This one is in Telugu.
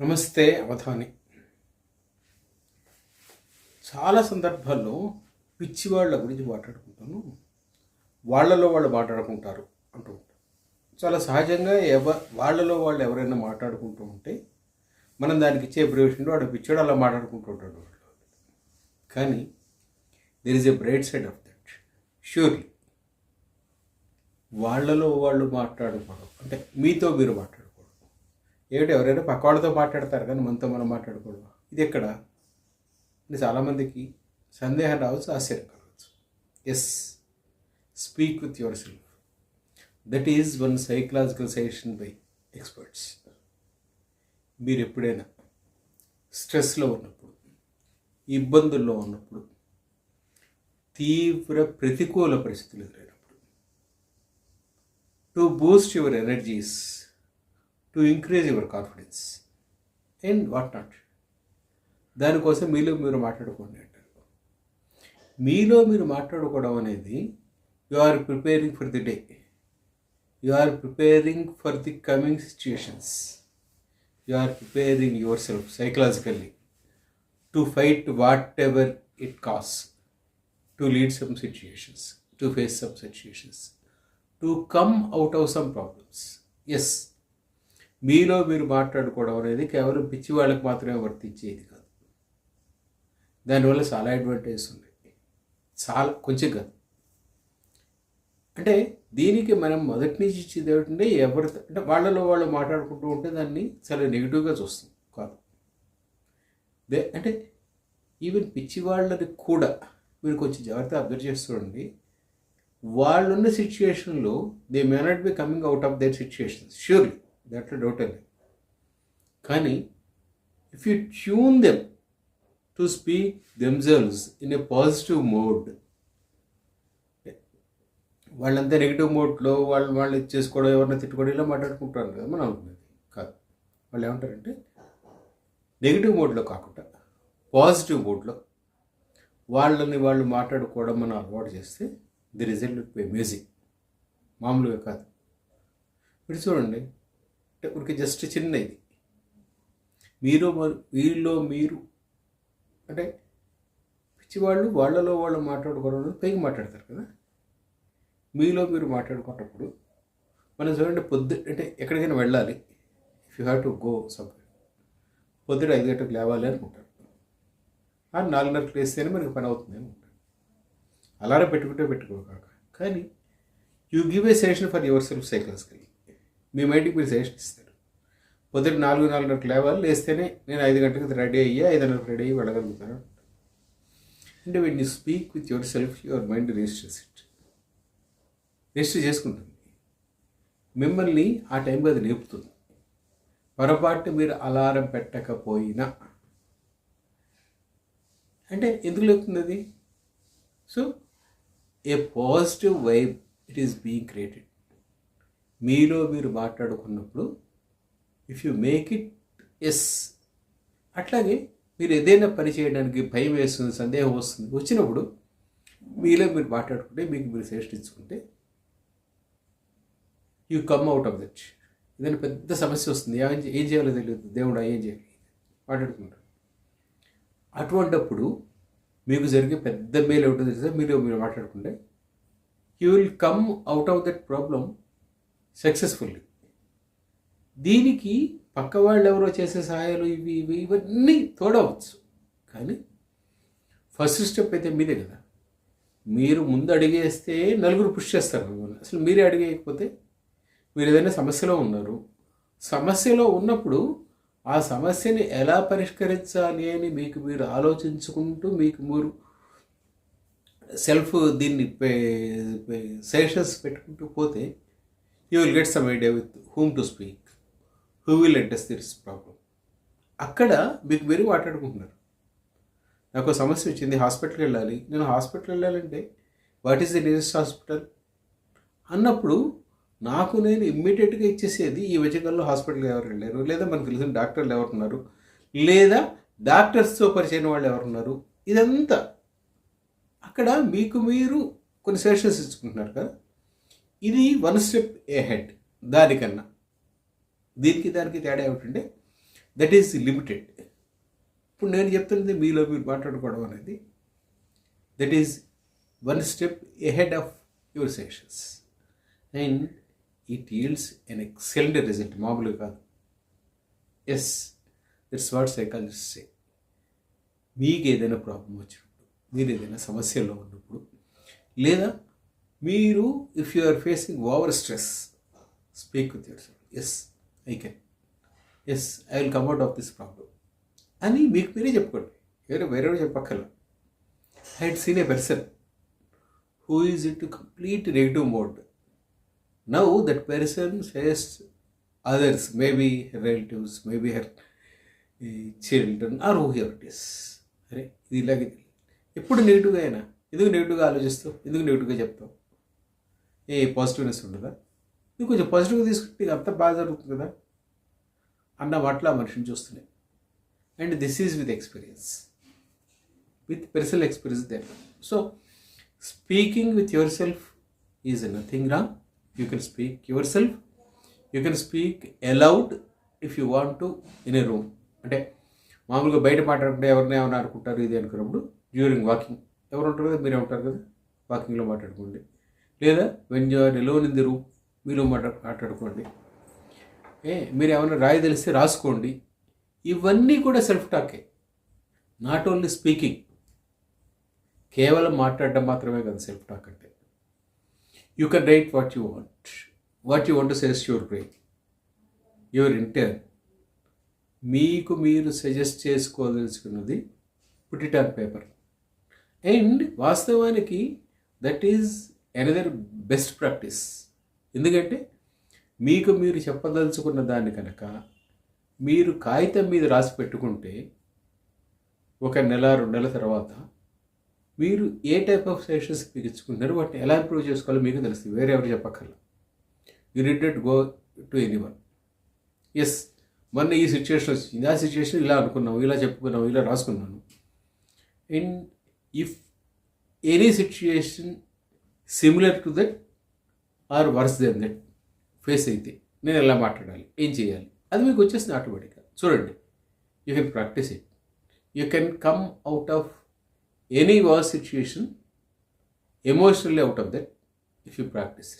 నమస్తే అవధాని. చాలా సందర్భాల్లో పిచ్చి వాళ్ళ గురించి మాట్లాడుకుంటాను. వాళ్ళలో వాళ్ళు మాట్లాడుకుంటారు అంటూ ఉంటారు. చాలా సహజంగా ఎవ వాళ్ళలో వాళ్ళు ఎవరైనా మాట్లాడుకుంటూ ఉంటే మనం దానికి ఇచ్చే ప్రవేశంలో వాడు పిచ్చోడు అలా మాట్లాడుకుంటూ ఉంటాడు వాళ్ళు. కానీ there is a bright side of that surely వాళ్ళలో వాళ్ళు మాట్లాడుకోవడం అంటే మీతో మీరు మాట్లాడు ఏమిటి ఎవరైనా పక్క వాళ్ళతో మాట్లాడతారు కానీ మనతో మనం మాట్లాడకూడదు? ఇది ఎక్కడ? అంటే చాలామందికి సందేహం రావచ్చు ఆశ్చర్యం కలవచ్చు yes speak with yourself that is one psychological suggestion by experts మీరు ఎప్పుడైనా స్ట్రెస్లో ఉన్నప్పుడు ఇబ్బందుల్లో ఉన్నప్పుడు తీవ్ర ప్రతికూల పరిస్థితులు ఎదురైనప్పుడు to boost your energies to increase your confidence and what not దానికోసం మీలో మీరు మాట్లాడుకోండి అంటారు మీలో మీరు మాట్లాడుకోవడం అనేది you are preparing for the day you are preparing for the coming situations you are preparing yourself psychologically to fight whatever it cause to lead some situations to face some situations to come out of some problems yes మీలో మీరు మాట్లాడుకోవడం అనేది కేవలం పిచ్చి వాళ్ళకి మాత్రమే వర్తించేది కాదు. దానివల్ల చాలా అడ్వాంటేజ్ ఉన్నాయి చాలా కొంచెం కాదు. అంటే దీనికి మనం మొదటి నుంచి ఇచ్చేది ఏమిటంటే ఎవరి అంటే వాళ్ళలో వాళ్ళు మాట్లాడుకుంటూ ఉంటే దాన్ని చాలా నెగిటివ్గా చూస్తాం. కాదు. దే అంటే ఈవెన్ పిచ్చి వాళ్ళని కూడా మీరు కొంచెం జాగ్రత్త అబ్జర్వ్ చేస్తుండండి వాళ్ళున్న సిచ్యుయేషన్లో they may not be coming out of their situations surely దాంట్లో డౌట్ లేదు కానీ if you tune them to speak themselves in a positive mode వాళ్ళంతా నెగిటివ్ మోడ్లో వాళ్ళు వాళ్ళు చేసుకోవడం ఎవరిని తిట్టుకోవడం ఇలా మాట్లాడుకుంటారు కదా మనం అనుకునేది కాదు. వాళ్ళు ఏమంటారంటే నెగిటివ్ మోడ్లో కాకుండా పాజిటివ్ మోడ్లో వాళ్ళని వాళ్ళు మాట్లాడుకోవడం మనం అలవాటు చేస్తే ది రిజల్ట్ బి అమేజింగ్ మామూలుగా కాదు. ఇప్పుడు చూడండి అంటే ఊరికి జస్ట్ చిన్న ఇది మీరు మరి- వీళ్ళలో మీరు. అంటే పిచ్చివాళ్ళు వాళ్ళలో వాళ్ళు మాట్లాడుకోవడం పైకి మాట్లాడతారు కదా. మీలో మీరు మాట్లాడుకున్నప్పుడు మనం చూడండి పొద్దు అంటే ఎక్కడికైనా వెళ్ళాలి. If you have to go some పొద్దుట ఐదు గంటలకు లేవాలి అనుకుంటారు. ఆ నాలుగున్నరకు లేస్తేనే మనకి పని అవుతుంది అనుకుంటారు. అలారం పెట్టుకుంటే పెట్టుకోకాక కానీ you give a session for yourself psychological మీ మైండ్కి మీరు సజెషన్ ఇస్తారు పొద్దున్న నాలుగు నాలుగున్నరకు లేవాలి లేస్తేనే నేను ఐదు గంటలకు రెడీ అయ్యి ఐదున్నరకు రెడీ అయ్యి వెళ్ళగలుగుతాను అంటే when you speak with yourself your mind registers it register చేసుకుంటుంది. మిమ్మల్ని ఆ టైంకి అది లేపుతుంది. పొరపాటు మీరు అలారం పెట్టకపోయినా. అంటే ఎందుకు లేపుతుంది అది? So a positive vibe it is being created మీలో మీరు మాట్లాడుకున్నప్పుడు if you make it yes అట్లాగే మీరు ఏదైనా పని చేయడానికి భయం వేస్తుంది సందేహం వస్తుంది వచ్చినప్పుడు మీలో మీరు మాట్లాడుకుంటే మీకు మీరు శ్రేష్ఠించుకుంటే you come out of that ఏదైనా పెద్ద సమస్య వస్తుంది ఏం ఏం చేయాలో తెలియదు. దేవుడు ఏం చేయాలి? మాట్లాడుకుంటారు. అటువంటప్పుడు మీకు జరిగే పెద్ద మేలు ఏమిటో తెలుసా? మీరు మీరు మాట్లాడుకుంటే you will come out of that problem successfully దీనికి పక్క వాళ్ళు ఎవరో చేసే సహాయాలు ఇవి ఇవి ఇవన్నీ తోడవచ్చు కానీ ఫస్ట్ స్టెప్ అయితే మీదే కదా. మీరు ముందు అడిగేస్తే నలుగురు పుష్ చేస్తారు మిమ్మల్ని. అసలు మీరే అడిగేయకపోతే మీరు ఏదైనా సమస్యలో ఉన్నారు. సమస్యలో ఉన్నప్పుడు ఆ సమస్యని ఎలా పరిష్కరించాలి అని మీకు మీరు ఆలోచించుకుంటూ మీకు మీరు సెల్ఫ్ దీన్ని సెషన్స్ పెట్టుకుంటూ పోతే you will get some idea with whom to speak who will address this problem అక్కడ మీకు మీరు మాట్లాడుకుంటున్నారు. నాకు సమస్య వచ్చింది హాస్పిటల్కి వెళ్ళాలి. నేను హాస్పిటల్ వెళ్ళాలంటే what is the nearest hospital అన్నప్పుడు నాకు నేను ఇమ్మీడియట్గా ఇచ్చేసేది ఈ మధ్యకాలంలో హాస్పిటల్కి ఎవరు వెళ్ళారు? లేదా మనకు తెలిసిన డాక్టర్లు ఎవరున్నారు లేదా డాక్టర్స్తో పరిచయం వాళ్ళు ఎవరున్నారు ఇదంతా అక్కడ మీకు మీరు కొన్ని సెషన్స్ ఇచ్చుకుంటున్నారు కదా? ఇది వన్ స్టెప్ ఏ హెడ్ దానికన్నా. దీనికి దానికి తేడా ఏమిటంటే దట్ ఈస్ లిమిటెడ్ ఇప్పుడు నేను చెప్తున్నది మీలో మీరు మాట్లాడుకోవడం అనేది that is one step ahead of your sessions and it yields an excellent result మామూలుగా కాదు. Yes that's what psychologist say మీకు ఏదైనా ప్రాబ్లం వచ్చినప్పుడు మీరు ఏదైనా సమస్యలో ఉన్నప్పుడు లేదా మీరు if you are facing over stress speak with yourself yes I can yes I will come out of this problem అని మీకు మీరే చెప్పుకోండి. ఎవరు వేరే చెప్పక్కర్లా. I had seen a person who is it complete negative mode now that person face others maybe relatives maybe her children or who hear it is అరే ఇది ఇలాగే. ఎప్పుడు నెగిటివ్గా అయినా? ఎందుకు నెగిటివ్గా ఆలోచిస్తావు? ఎందుకు నెగిటివ్గా చెప్తావు? ఏ పాజిటివ్నెస్ ఉండదా? నువ్వు కొంచెం పాజిటివ్గా తీసుకుంటే అంత అంతా బాగా జరుగుతుంది కదా? అన్న వాటిలో ఆ మనిషిని చూస్తున్నాయి. And this is with experience with personal experience there so speaking with yourself is nothing wrong you can speak yourself you can speak aloud if you want to in a room అంటే మామూలుగా బయట మాట్లాడుకుంటే ఎవరిని ఏమైనా అనుకుంటారు ఇది అనుకున్నప్పుడు డ్యూరింగ్ వాకింగ్ ఎవరు ఉంటారు కదా? మీరే ఉంటారు కదా? వాకింగ్లో మాట్లాడుకోండి. లేదా when you are alone in the room మీరు మాట మాట్లాడుకోండి. ఏ మీరు ఏమైనా రాయి తెలిస్తే రాసుకోండి. ఇవన్నీ కూడా సెల్ఫ్ టాకే నాట్ ఓన్లీ స్పీకింగ్ కేవలం మాట్లాడడం మాత్రమే కదా సెల్ఫ్ టాక్ అంటే you can write what you want what you want says your brain your inter మీకు మీరు suggest చేసుకోదలుచుకున్నది put it on paper and వాస్తవానికి that is another best practice. ఎందుకంటే మీకు మీరు చెప్పదలుచుకున్న దాన్ని కనుక మీరు కాగితం మీద రాసి పెట్టుకుంటే ఒక నెల రెండు నెలల తర్వాత మీరు ఏ టైప్ ఆఫ్ సెషన్స్ మీకు వాటిని ఎలా ఇంప్రూవ్ చేసుకోవాలో మీకు తెలుస్తుంది. వేరే ఎవరు చెప్పక్కర్లా. You rated go to anyone yes మొన్న ఈ సిచ్యువేషన్ వచ్చింది. ఆ సిచ్యువేషన్ ఇలా అనుకున్నాము ఇలా చెప్పుకున్నాము ఇలా రాసుకున్నాను. And if any situation similar to that or worse than that face అయితే. నేను ఎలా మాట్లాడాలి? ఏం చేయాలి? అది మీకు వచ్చేసింది ఆటోమేటిక్గా చూడండి. You can practice it you can come out of any worse situation emotionally out of that if you practice